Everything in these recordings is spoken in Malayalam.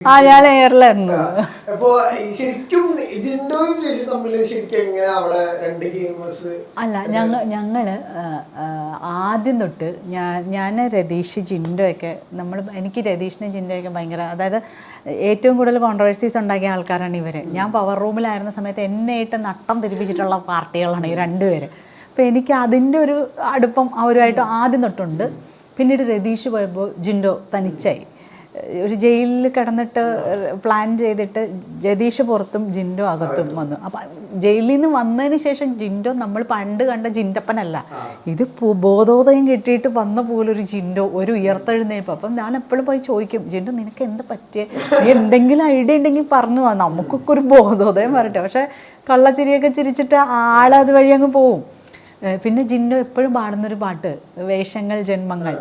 ആ ഞാൻ അപ്പൊ ശരിക്കും ജിൻഡോയും ചേച്ചി തമ്മിൽ ശരിക്കും എങ്ങനെ അവിടെ രണ്ട് ഗെയിമേഴ്സ്? അല്ല ഞങ്ങൾ ഞങ്ങൾ ആദ്യം തൊട്ട് ഞാൻ ഞാൻ രതീഷ് ജിൻഡോയൊക്കെ നമ്മൾ എനിക്ക് രതീഷിനും ജിൻഡോയൊക്കെ ഭയങ്കര അതായത് ഏറ്റവും കൂടുതൽ കോൺട്രവേഴ്സീസ് ഉണ്ടാക്കിയ ആൾക്കാരാണ് ഇവർ. ഞാൻ പവർ റൂമിലായിരുന്ന സമയത്ത് എന്നെ ആയിട്ട് നട്ടം തിരിപ്പിച്ചിട്ടുള്ള പാർട്ടികളാണ് ഈ രണ്ടുപേര് അപ്പോൾ എനിക്ക് അതിന്റെ ഒരു അടുപ്പം അവരുമായിട്ട് ആദ്യം തൊട്ടുണ്ട്. പിന്നീട് രതീഷ് പോയപ്പോൾ ജിൻഡോ തനിച്ചായി. ഒരു ജയിലിൽ കിടന്നിട്ട് പ്ലാൻ ചെയ്തിട്ട് ജതീഷ് പുറത്തും ജിൻഡോ അകത്തും വന്നു. അപ്പം ജയിലിൽ നിന്ന് വന്നതിന് ശേഷം ജിൻഡോ നമ്മൾ പണ്ട് കണ്ട ജിൻഡപ്പനല്ല. ഇത് ബോധോദയം കിട്ടിയിട്ട് വന്ന പോലൊരു ജിൻഡോ ഒരു ഉയർത്തെഴുന്നേൽപ്പ് അപ്പം ഞാൻ എപ്പോഴും പോയി ചോദിക്കും ജിൻഡോ നിനക്ക് എന്ത് പറ്റിയ? എന്തെങ്കിലും ഐഡിയ ഉണ്ടെങ്കിൽ പറഞ്ഞു തന്നെ. നമുക്കൊക്കെ ഒരു ബോധോദയം വരട്ടെ. പക്ഷേ കള്ളച്ചിരിയൊക്കെ ചിരിച്ചിട്ട് ആളത് വഴി അങ്ങ് പോവും. പിന്നെ ജിന്നു എപ്പോഴും പാടുന്നൊരു പാട്ട് വേഷങ്ങൾ ജന്മങ്ങൾ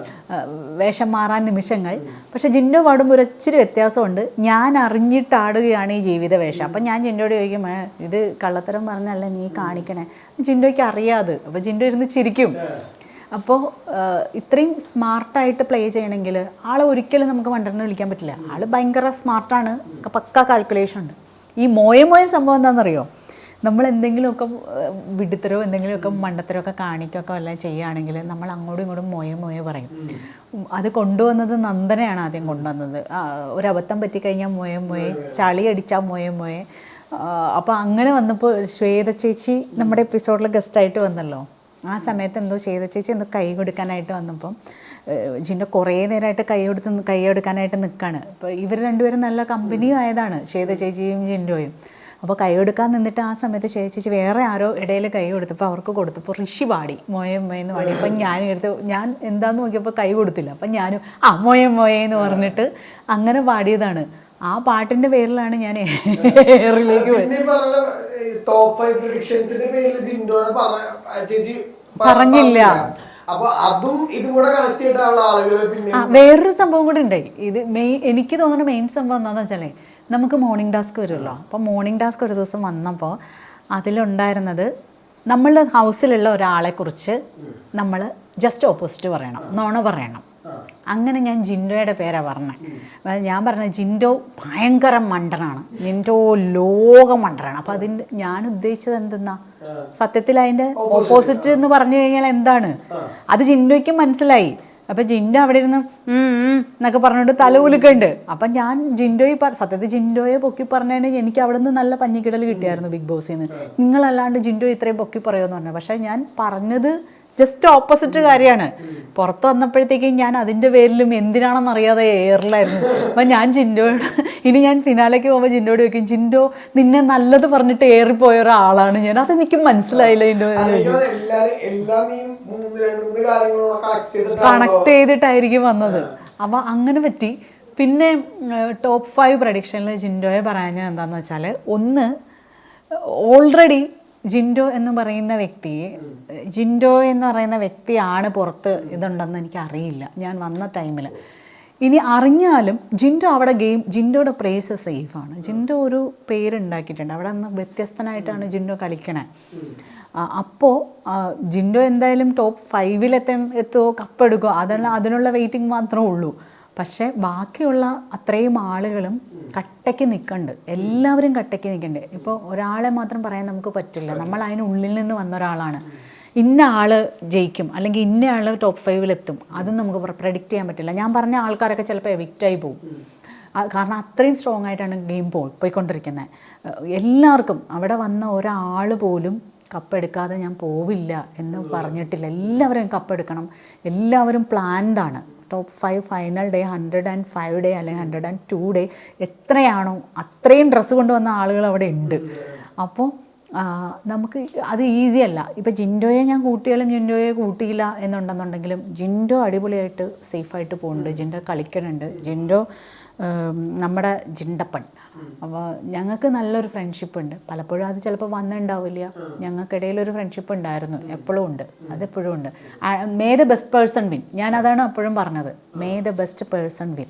വേഷം മാറാൻ നിമിഷങ്ങൾ. പക്ഷെ ജിന്നു പാടുമ്പോൾ ഒരു വ്യത്യാസമുണ്ട്. ഞാൻ അറിഞ്ഞിട്ടാടുകയാണ് ഈ ജീവിത വേഷം. അപ്പം ഞാൻ ജിന്നോട് ചോദിക്കും "ഏ, ഇത് കള്ളത്തരം പറഞ്ഞല്ലേ നീ കാണിക്കണേ? ജിന്നോയ്ക്ക് അറിയാതെ. അപ്പോൾ ജിന്നു ഇരുന്ന് ചിരിക്കും. അപ്പോൾ ഇത്രയും സ്മാർട്ടായിട്ട് പ്ലേ ചെയ്യണമെങ്കിൽ ആളെ ഒരിക്കലും നമുക്ക് മണ്ടന്ന് വിളിക്കാൻ പറ്റില്ല. ആൾ ഭയങ്കര സ്മാർട്ടാണ്. പക്ക കാൽക്കുലേഷൻ ഉണ്ട്. ഈ മോയ മോയ സംഭവം എന്താണെന്നറിയോ? നമ്മൾ എന്തെങ്കിലുമൊക്കെ വിടുത്തരോ എന്തെങ്കിലുമൊക്കെ മണ്ടത്തരോ ഒക്കെ കാണിക്കുകയൊക്കെ വല്ല ചെയ്യുകയാണെങ്കിൽ നമ്മൾ അങ്ങോട്ടും ഇങ്ങോട്ടും മൊയ മൊയ പറയും. അത് കൊണ്ടുവന്നത് നന്ദനയാണ് ആദ്യം കൊണ്ടുവന്നത്. ഒരബദ്ധം പറ്റിക്കഴിഞ്ഞാൽ മോയെ മൊയ ചളി അടിച്ചാൽ മോയെ മോയെ. അപ്പോൾ അങ്ങനെ വന്നപ്പോൾ ശ്വേത ചേച്ചി നമ്മുടെ എപ്പിസോഡിൽ ഗസ്റ്റായിട്ട് വന്നല്ലോ. ആ സമയത്ത് എന്തോ ശ്വേത ചേച്ചി എന്തോ കൈ കൊടുക്കാനായിട്ട് വന്നപ്പം ജിന്റെ കുറേ നേരമായിട്ട് കൈ കൊടുത്ത് കൈ കൊടുക്കാനായിട്ട് നിൽക്കുകയാണ് അപ്പോൾ ഇവർ രണ്ടുപേരും നല്ല കമ്പനിയും ആയതാണ് ശ്വേത ചേച്ചിയും ജിൻഡോയും അപ്പോൾ കൈ കൊടുക്കാൻ നിന്നിട്ട് ആ സമയത്ത് ചേച്ചി വേറെ ആരോ ഇടയിൽ കൈ കൊടുത്തപ്പോൾ അവർക്ക് കൊടുത്തപ്പോൾ ഋഷി പാടി മോയം മോയെന്ന് പാടി അപ്പം ഞാൻ എടുത്ത് ഞാൻ എന്താന്ന് നോക്കിയപ്പോൾ കൈ കൊടുത്തില്ല. അപ്പം ഞാനും ആ മോയം മോയെ എന്ന് പറഞ്ഞിട്ട് അങ്ങനെ പാടിയതാണ് ആ പാട്ടിന്റെ പേരിലാണ് ഞാൻ എയറിലേക്ക് ടോപ്പ് ഫൈവ് പ്രഡിക്ഷൻസിന്റെ പേരിൽ പറഞ്ഞില്ല. അതും പിന്നെ വേറൊരു സംഭവം കൂടെ ഉണ്ട്. ഇത് മെയിൻ എനിക്ക് തോന്നുന്ന മെയിൻ സംഭവം എന്താണെന്ന് വെച്ചാലേ നമുക്ക് മോർണിംഗ് ടാസ്ക് വരുമല്ലോ. അപ്പോൾ മോർണിംഗ് ടാസ്ക് ഒരു ദിവസം വന്നപ്പോൾ അതിലുണ്ടായിരുന്നത് നമ്മളുടെ ഹൗസിലുള്ള ഒരാളെക്കുറിച്ച് നമ്മൾ ജസ്റ്റ് ഓപ്പോസിറ്റ് പറയണം. നോണ പറയണം. അങ്ങനെ ഞാൻ ജിൻഡോയുടെ പേരാണ് പറഞ്ഞത് ഞാൻ പറഞ്ഞ ജിൻഡോ ഭയങ്കര മണ്ടനാണ്. ജിൻഡോ ലോക മണ്ടനാണ്. അപ്പോൾ അതിന്റെ ഞാൻ ഉദ്ദേശിച്ചത് എന്തെന്നാ? സത്യത്തിൽ അതിന്റെ ഓപ്പോസിറ്റ് എന്ന് പറഞ്ഞു കഴിഞ്ഞാൽ എന്താണ്? അത് ജിൻഡോയ്ക്കും മനസ്സിലായി. അപ്പം ജിൻഡോ അവിടെ ഇരുന്ന് എന്നൊക്കെ പറഞ്ഞുകൊണ്ട് തല ഉലുക്കുണ്ട് അപ്പം ഞാൻ ജിൻഡോയെ പറ സത്യത്തിൽ ജിൻഡോയെ പൊക്കി പറഞ്ഞാണെങ്കിൽ എനിക്ക് അവിടെ നിന്ന് നല്ല പഞ്ഞിക്കിടൽ കിട്ടിയായിരുന്നു ബിഗ് ബോസിൽ നിന്ന് നിങ്ങളല്ലാണ്ട് ജിൻഡോ ഇത്രയും പൊക്കി പറയുമെന്ന് പറഞ്ഞു. പക്ഷേ ഞാൻ പറഞ്ഞത് ജസ്റ്റ് ഓപ്പോസിറ്റ് കാര്യമാണ്. പുറത്ത് വന്നപ്പോഴത്തേക്കും ഞാൻ അതിന്റെ പേരിലും എന്തിനാണെന്ന് അറിയാതെ എയറിലായിരുന്നു അപ്പം ഞാൻ ജിൻഡോയോട് ഇനി ഞാൻ ഫിനാലേക്ക് പോകുമ്പോൾ ജിൻഡോയോട് ചോദിക്കും ജിൻഡോ നിന്നെ നല്ലത് പറഞ്ഞിട്ട് ഏറിപ്പോയ ഒരാളാണ് ഞാൻ. അത് എനിക്ക് മനസ്സിലായില്ല ജിൻഡോ കണക്ട് ചെയ്തിട്ടായിരിക്കും വന്നത്. അപ്പം അങ്ങനെ പറ്റി. പിന്നെ ടോപ്പ് ഫൈവ് പ്രഡിക്ഷനിൽ ജിൻഡോയെ പറയാൻ എന്താണെന്ന് വെച്ചാൽ ഒന്ന് ഓൾറെഡി ജിൻഡോ എന്ന് പറയുന്ന വ്യക്തി ജിൻഡോ എന്ന് പറയുന്ന വ്യക്തിയാണ് പുറത്ത് ഇതുണ്ടെന്ന് എനിക്ക് അറിയില്ല ഞാൻ വന്ന ടൈമിൽ ഇനി അറിഞ്ഞാലും ജിൻഡോ അവിടെ ഗെയിം ജിൻഡോയുടെ പ്രേസ് സേഫാണ് ജിൻഡോ ഒരു പേരുണ്ടാക്കിയിട്ടുണ്ട് അവിടെ നിന്ന് വ്യത്യസ്തനായിട്ടാണ് ജിൻഡോ കളിക്കണേ. അപ്പോൾ ജിൻഡോ എന്തായാലും ടോപ്പ് ഫൈവിൽ എത്തോ എത്തുമോ കപ്പെടുക്കുമോ അതെല്ലാം അതിനുള്ള വെയിറ്റിംഗ് മാത്രമേ ഉള്ളൂ. പക്ഷേ ബാക്കിയുള്ള അത്രയും ആളുകളും കട്ടയ്ക്ക് നിൽക്കുന്നുണ്ട് എല്ലാവരും കട്ടയ്ക്ക് നിൽക്കുന്നുണ്ട് ഇപ്പോൾ ഒരാളെ മാത്രം പറയാൻ നമുക്ക് പറ്റില്ല. നമ്മൾ അതിനുള്ളിൽ നിന്ന് വന്ന ഒരാളാണ്. ഇന്ന ആൾ ജയിക്കും. അല്ലെങ്കിൽ ഇന്ന ആൾ ടോപ്പ് ഫൈവിലെത്തും അതും നമുക്ക് പ്രഡിക്റ്റ് ചെയ്യാൻ പറ്റില്ല. ഞാൻ പറഞ്ഞ ആൾക്കാരൊക്കെ ചിലപ്പോൾ എവിക്റ്റായി പോകും കാരണം അത്രയും സ്ട്രോങ് ആയിട്ടാണ് ഗെയിം പോയി പോയിക്കൊണ്ടിരിക്കുന്നത് എല്ലാവർക്കും അവിടെ വന്ന ഒരാൾ പോലും കപ്പെടുക്കാതെ ഞാൻ പോവില്ല എന്ന് പറഞ്ഞിട്ടില്ല. എല്ലാവരും കപ്പെടുക്കണം എല്ലാവരും പ്ലാൻഡാണ് top five final day hundred and five day അല്ലെങ്കിൽ ഹൺഡ്രഡ് ആൻഡ് ടു ഡേ എത്രയാണോ അത്രയും ഡ്രസ്സ് കൊണ്ടുവന്ന ആളുകൾ അവിടെ ഉണ്ട്. അപ്പോൾ നമുക്ക് അത് ഈസി അല്ല. ഇപ്പോൾ ജിൻഡോയെ ഞാൻ കൂട്ടിയാലും ജിൻഡോയെ കൂട്ടിയില്ല എന്നുണ്ടെന്നുണ്ടെങ്കിലും ജിൻഡോ അടിപൊളിയായിട്ട് സേഫായിട്ട് പോകുന്നുണ്ട് ജിൻഡോ കളിക്കണുണ്ട് ജിൻഡോ നമ്മുടെ ജിണ്ടപ്പൻ അപ്പോൾ ഞങ്ങൾക്ക് നല്ലൊരു ഫ്രണ്ട്ഷിപ്പ് ഉണ്ട്. പലപ്പോഴും അത് ചിലപ്പോൾ വന്നിട്ടുണ്ടാവില്ല ഞങ്ങൾക്കിടയിൽ ഒരു ഫ്രണ്ട്ഷിപ്പ് ഉണ്ടായിരുന്നു. എപ്പോഴും ഉണ്ട്. അതെപ്പോഴും ഉണ്ട്. May the best person win ഞാൻ അതാണ് അപ്പോഴും പറഞ്ഞത്. May the best person win